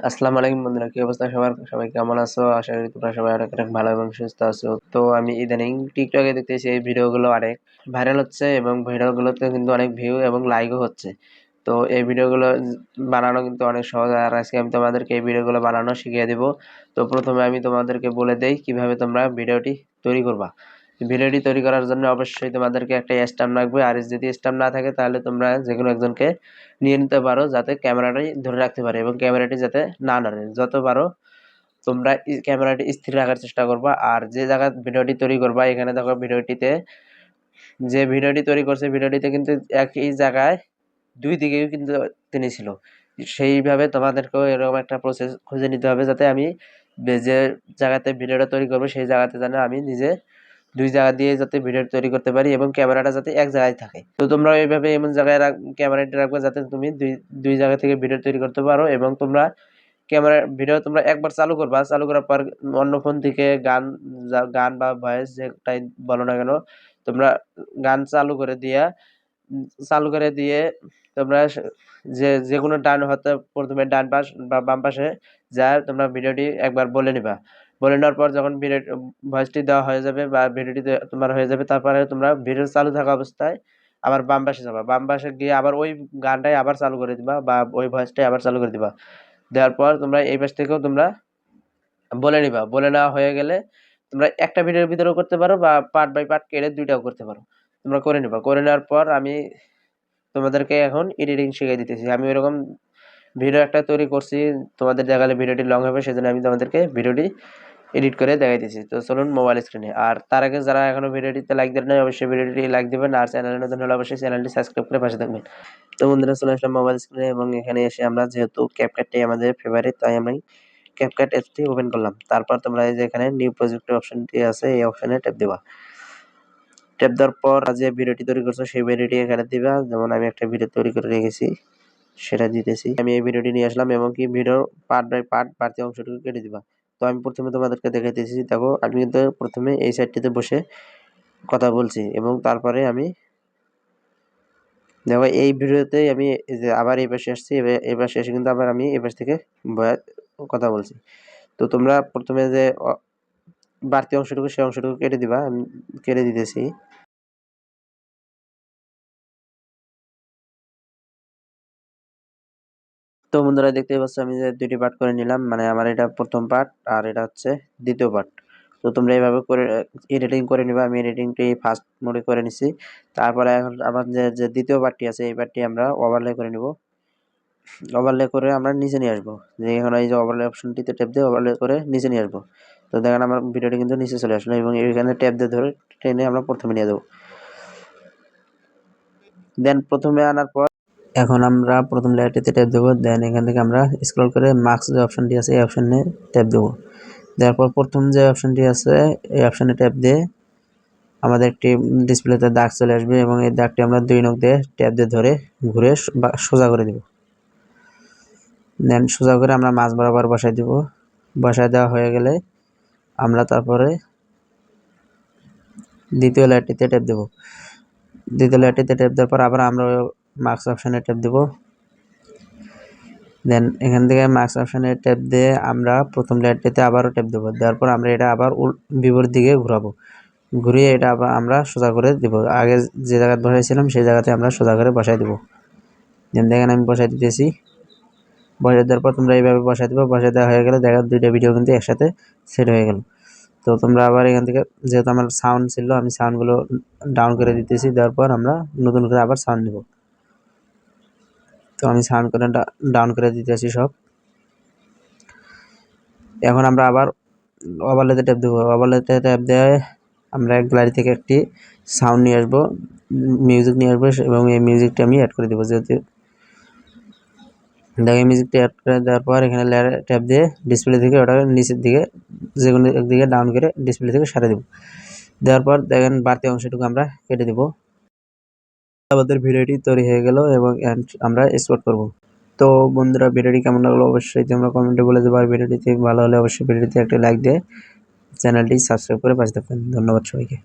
আসসালামু আলাইকুম বন্ধুরা, কি অবস্থা সবার? সবাই কেমন আছো? আশা করি তোমরা সবাই অনেক অনেক ভালো এবং সুস্থ আছো। তো আমি ইদানিং টিকটকে দেখতেছি এই ভিডিওগুলো অনেক ভাইরাল হচ্ছে এবং ভিডিওগুলোতে কিন্তু অনেক ভিউ এবং লাইকও হচ্ছে। তো এই ভিডিওগুলো বানানো কিন্তু অনেক সহজ আর আজকে আমি তোমাদেরকে এই ভিডিওগুলো বানানো শিখিয়ে দিব। তো প্রথমে আমি তোমাদেরকে বলে দেই কীভাবে তোমরা ভিডিওটি তৈরি করবা। ভিডিওটি তৈরি করার জন্য অবশ্যই তোমাদেরকে একটা স্ট্যাম্প লাগবে আর যদি স্ট্যাম্প না থাকে তাহলে তোমরা যে কোনো একজনকে নিয়ে নিতে পারো যাতে ক্যামেরাটাই ধরে রাখতে পারে এবং ক্যামেরাটি যাতে না নড়ে। যত পারো তোমরা ক্যামেরাটি স্থির রাখার চেষ্টা করবা আর যে জায়গায় ভিডিওটি তৈরি করবা, এখানে দেখো ভিডিওটিতে যে ভিডিওটি তৈরি করছে, ভিডিওটিতে কিন্তু একই জায়গায় দুই দিকেও কিন্তু তিনি ছিল। সেইভাবে তোমাদেরকেও এরকম একটা প্রসেস খুঁজে নিতে হবে যাতে আমি যে জায়গাতে ভিডিওটা তৈরি করব সেই জায়গাতে যেন আমি নিজে দুই জায়গা দিয়ে যাতে ভিডিও তৈরি করতে পারি এবং ক্যামেরাটা যাতে এক জায়গায় থাকে। তো তোমরা এইভাবে এমন জায়গায় ক্যামেরাটি রাখবে যাতে তুমি দুই দুই জায়গা থেকে ভিডিও তৈরি করতে পারো এবং তোমরা ক্যামেরা, ভিডিও তোমরা একবার চালু করবা, চালু করার পর অন্য ফোন থেকে গান গান বা ভয়েস যেটাই বলো না কেন, তোমরা গান চালু করে দিয়া, চালু করে দিয়ে তোমরা যে যে কোনো ডান হতে প্রথমে ডান পাশ বা বাম পাশে যা তোমরা ভিডিওটি একবার বলে নিবা। বলে নেওয়ার পর যখন ভিডিও ভয়েসটি দেওয়া হয়ে যাবে বা ভিডিওটি তোমার হয়ে যাবে, তারপরে তোমরা ভিডিও চালু থাকা অবস্থায় আবার বাম পাশে যাবা। বাম পাশে গিয়ে আবার ওই গানটাই আবার চালু করে দিবা বা ওই ভয়েসটাই আবার চালু করে দিবা। দেওয়ার পর তোমরা এই পাশ থেকেও তোমরা বলে নিবা। বলে নেওয়া হয়ে গেলে তোমরা একটা ভিডিওর ভিতরেও করতে পারো বা পার্ট বাই পার্ট কেটে দুইটাও করতে পারো। তোমরা করে নিবা। করে নেওয়ার পর আমি তোমাদেরকে এখন এডিটিং শিখিয়ে দিতেছি। আমি ওইরকম ভিডিও একটা তৈরি করছি। তোমাদের দেখালে ভিডিওটি লং হবে, সেজন্য আমি তোমাদেরকে ভিডিওটি এডিট করে দেখাইতেছি। তো চলুন মোবাইল স্ক্রিনে আর তার আগে যারা এখনও ভিডিওটিতে লাইক দেন নাই, অবশ্যই ভিডিওটি লাইক দেবেন। আর চ্যানেলে নতুন হলে অবশ্যই চ্যানেলটি সাবস্ক্রাইব করে পাশে থাকবেন। তো বন্ধুরা, চলে আসলাম মোবাইল স্ক্রিনে এবং এখানে এসে আমরা যেহেতু ক্যাপকাটটাই আমাদের ফেভারিট তাই আমি ক্যাপকাট অ্যাপটি ওপেন করলাম। তারপর তোমরা এই যে এখানে নিউ প্রজেক্টের অপশনটি আছে, এই অপশনে ট্যাপ দেবা। ট্যাপ দেওয়ার পর যে ভিডিওটি তৈরি করছ, সেই ভিডিওটি এখানে দিবা। যেমন আমি একটা ভিডিও তৈরি করে রেখেছি, সেটা দিতেছি। আমি এই ভিডিওটি নিয়ে আসলাম এবং কি ভিডিও পার্ট বাই পার্ট বাড়তি অংশটুকু কেটে দিবা। তো আমি প্রথমে তোমাদেরকে দেখাইতেছি, দেখো, আমি কিন্তু প্রথমে এই সাইডটিতে বসে কথা বলছি এবং তারপরে আমি দেখো, এই ভিডিওতে আমি আবার এই পাশে আসছি এই পাশে এসে কিন্তু আবার আমি এই পাশ থেকে কথা বলছি। তো তোমরা প্রথমে যে বাড়তি অংশটুকু, সেই অংশটুকু কেটে দিবা, আমি কেটে দিতেছি। তো বন্ধুরা দেখতে পাচ্ছ, আমি যে দুইটি পার্ট করে নিলাম। মানে আমার এটা প্রথম পার্ট আর এটা হচ্ছে দ্বিতীয় পার্ট তো তোমরা এইভাবে করে এডিটিং করে নিবা। আমি এডিটিংটি ফার্স্ট মোডে করে নিছি। তারপরে এখন আবার যে যে দ্বিতীয় পার্টটি আছে, এই পার্টটি আমরা ওভারলে করে নিব। ওভারলে করে আমরা নিচে নিয়ে আসব। যে এখন এই যে ওভারলে অপশনটিতে ট্যাপ দিয়ে ওভারলে করে নিচে নিয়ে আসব। তো দেখেন আমার ভিডিওটি কিন্তু নিচে চলে আসলো এবং এখানে ট্যাপ দিয়ে ধরে টেনে আমরা প্রথমে নিয়ে দেবো দেন প্রথমে আনার পর এখন আমরা প্রথম লেয়ারটিতে ট্যাপ দেবো দেন এখান থেকে আমরা স্ক্রল করে মার্কস যে অপশনটি আছে, এই অপশানে ট্যাপ দেবো। দেওয়ার পর প্রথম যে অপশানটি আছে, এই অপশানে ট্যাপ দিয়ে আমাদের একটি ডিসপ্লেতে দাগ চলে আসবে এবং এই দাগটি আমরা দুই নখ দিয়ে ট্যাপ দিয়ে ধরে ঘুরে বা সোজা করে দেব। দেন সোজা করে আমরা মাছ বরাবর বসাই দেব। বসায় দেওয়া হয়ে গেলে আমরা তারপরে দ্বিতীয় লেয়ারটিতে ট্যাপ দেব। দ্বিতীয় লেয়ারটিতে ট্যাপ দেওয়ার পর আবার আমরা মার্কস অপশানে ট্যাপ দেব। দেন এখান থেকে মার্কস অপশানে ট্যাপ দিয়ে আমরা প্রথম লেয়ারটিতে আবারও ট্যাপ দেবো। দেওয়ার পর আমরা এটা আবার বিপরীত দিকে ঘুরাবো। ঘুরিয়ে এটা আবার আমরা সোজা করে দেবো। আগে যে জায়গায় বসাইছিলাম সেই জায়গাতে আমরা সোজা করে বসাই দেবো। দেন দেখেন আমি বসাই দিতেছি। বসাই দেওয়ার পর তোমরা এইভাবে বসাই দেবো। বসাই দেওয়া হয়ে গেলে দেখা দুইটা ভিডিও কিন্তু একসাথে সেট হয়ে গেল। তো তোমরা আবার এখান থেকে যেহেতু আমার সাউন্ড ছিল, আমি সাউন্ডগুলো ডাউন করে দিতেছি। দেওয়ার পর আমরা নতুন করে আবার সাউন্ড নেব। তো আমি সাউন্ড করে ডাউন করে দিতেছি সব। এখন আমরা আবার ওভারলেতে ট্যাপ দেবো। ওভারলেতে ট্যাপ দেওয়ায় আমরা গ্যালারি থেকে একটি সাউন্ড নিয়ে আসব, মিউজিক নিয়ে আসব এবং এই মিউজিকটা আমি অ্যাড করে দেবো যেহেতু। দেখে মিউজিকটা অ্যাড করে দেওয়ার পর এখানে লেয়ার ট্যাপ দিয়ে ডিসপ্লে থেকে ওটা নিচের দিকে, যে কোনো একদিকে ডাউন করে ডিসপ্লে থেকে সারিয়ে দেবো। দেওয়ার পর দেখেন বাড়তি অংশটুকু আমরা কেটে দেবো। আমাদের ভিডিওটি তৈরি হয়ে গেল এবং আমরা এক্সপোর্ট করব। তো বন্ধুরা, ভিডিওটি কেমন লাগল অবশ্যই তোমরা কমেন্টে বলে দেবো আর ভিডিওটি ভালো হলে অবশ্যই ভিডিওটিতে একটা লাইক দিয়ে চ্যানেলটি সাবস্ক্রাইব করে পাশে থাকবেন। ধন্যবাদ সবাইকে।